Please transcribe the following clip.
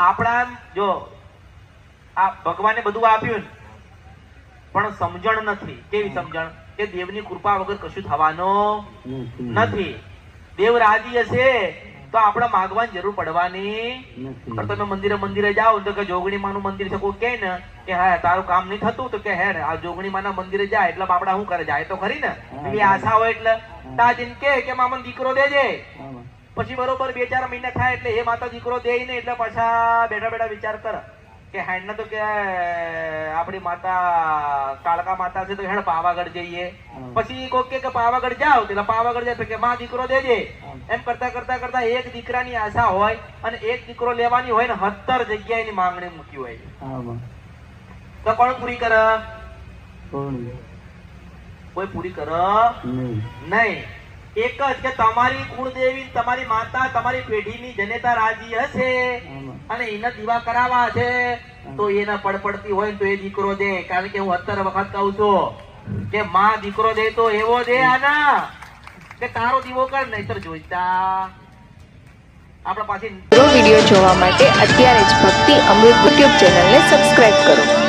આપણા જો આ ભગવાને બધું આપ્યું પણ સમજણ નથી. કેવી સમજણ? કે દેવની કૃપા વગર કશું થવાનું નથી. દેવ રાજી હશે તો આપણે માગવાની જરૂર પડવાની પણ તમે મંદિરે મંદિરે જાઓ તો કે જોગણી માનું મંદિર છે કોઈ કે ને કે હા તારું કામ નહીં થતું? તો કે હે ને આ જોગણી માના મંદિરે જાય એટલે બાપડા શું કરે? જાય તો ખરી ને. એવી આશા હોય એટલે તાજીન કે કે મામા દીકરો દેજે. પછી બરોબર બે ચાર મહિના થાય એટલે એ માતા દીકરો દે ને એટલે પાછા બેઠા બેઠા વિચાર કર. કે હેડ તો કે આપણી માતા કાળકા માતા છે તો હેડ પાવાગઢ જઈએ. પછી કોક કે પાવાગઢ જાવ એટલે પાવાગઢ જાય કે માં દીકરો દેજે એમ કરતા કરતા કરતા એક દીકરાની આશા હોય અને એક દીકરો લેવાની હોય ને સત્તર જગ્યાએની માંગણી મૂકી હોય. તો કોણ પૂરી કરે? કોઈ પૂરી કરે? નહીં. એક જ કે તમારી કુળદેવી તમારી માતા તમારી પેઢીની જનેતા રાજી હશે અને એને દીવા કરાવવા છે તો એને પડપડતી હોય તો એ દીકરો દે. કારણ કે હું અત્તર વખત કહું છું કે માં દીકરો દે તો એવો દે આના. કે તારો દીવો કર નહીતર જોઈતા. આપણા પાછી વીડિયો જોવા માટે અત્યારે જ ભક્તિ અમૃત યુટ્યુબ ચેનલને સબસ્ક્રાઇબ કરો.